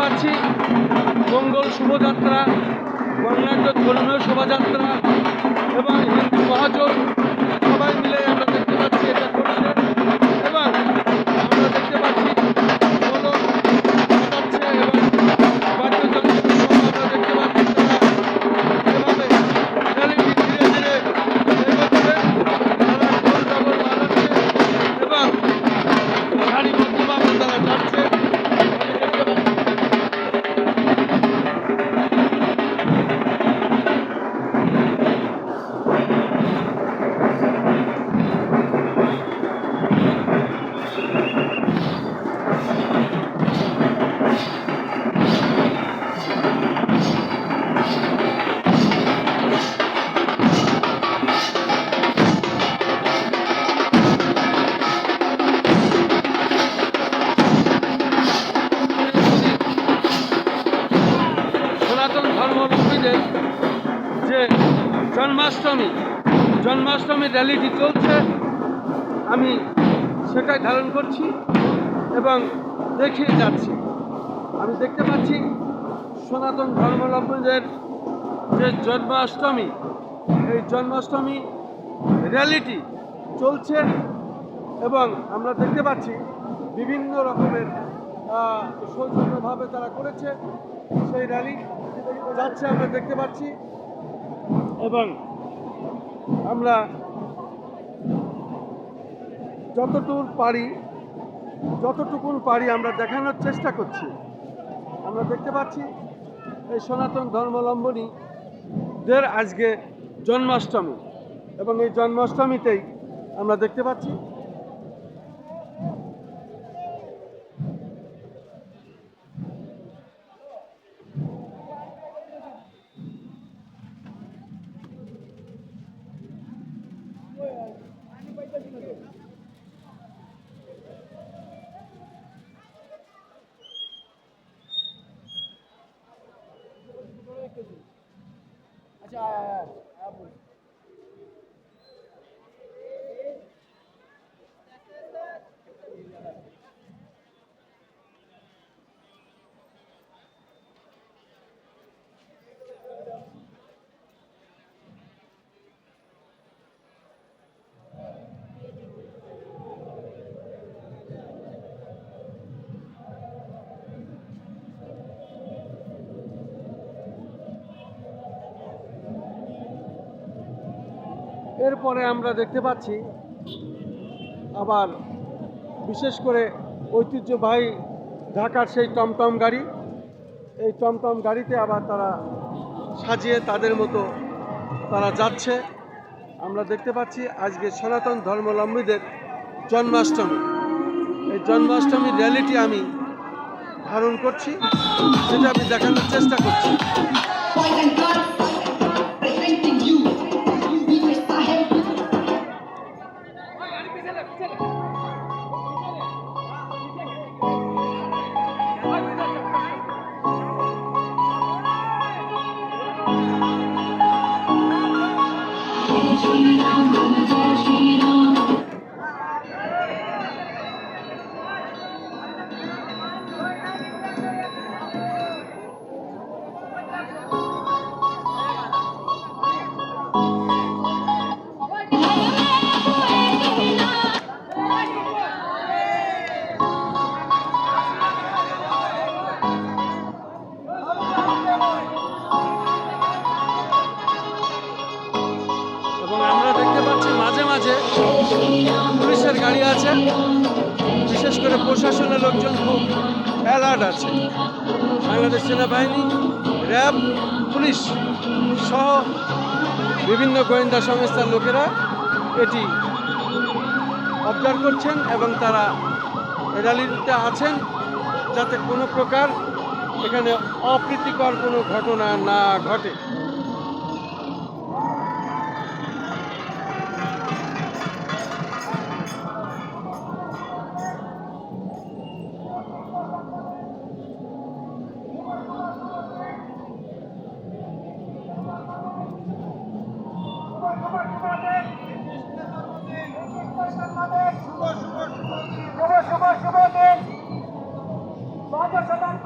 পাচ্ছি। মঙ্গল শোভাযাত্রা বর্ণাঢ্য ধর্মীয় শোভাযাত্রা এবং হিন্দু মহাজন জন্মাষ্টমী জন্মাষ্টমী র্যালিটি চলছে। আমি সেটাই ধারণ করছি এবং দেখিয়ে যাচ্ছি। আমি দেখতে পাচ্ছি সনাতন ধর্মাবলম্বীদের যে জন্মাষ্টমী, এই জন্মাষ্টমী র্যালিটি চলছে এবং আমরা দেখতে পাচ্ছি বিভিন্ন রকমের সৌজন্যভাবে তারা করেছে। সেই র্যালি যাচ্ছে, আমরা দেখতে পাচ্ছি। এবং আমরা যতটুকু পারি যতটুকুন পারি আমরা দেখানোর চেষ্টা করছি। আমরা দেখতে পাচ্ছি এই সনাতন ধর্মাবলম্বনীদের আজকে জন্মাষ্টমী এবং এই জন্মাষ্টমীতেই আমরা দেখতে পাচ্ছি আচ্ছা এরপরে আমরা দেখতে পাচ্ছি আবার বিশেষ করে ঐতিহ্যবাহী ঢাকার সেই টমটম গাড়ি। এই টমটম গাড়িতে আবার তারা সাজিয়ে তাদের মতো তারা যাচ্ছে। আমরা দেখতে পাচ্ছি আজকে সনাতন ধর্মাবলম্বীদের জন্মাষ্টমী। এই জন্মাষ্টমীর র্যালিটি আমি ধারণ করছি, সেটা আমি দেখানোর চেষ্টা করছি। এবং মাঝে পুলিশের গাড়ি আছে, বিশেষ করে প্রশাসনের লোকজন খুব অ্যালার্ট আছে। বাংলাদেশ সেনাবাহিনী, র্যাব, পুলিশ সহ বিভিন্ন গোয়েন্দা সংস্থার লোকেরা এটি অবজার্ভ করছেন এবং তারা র্যালিতে আছেন যাতে কোনো প্রকার এখানে অপ্রীতিকর কোনো ঘটনা না ঘটে। শুভ শুভ শুভ দিন পঞ্চাশ শতাংশ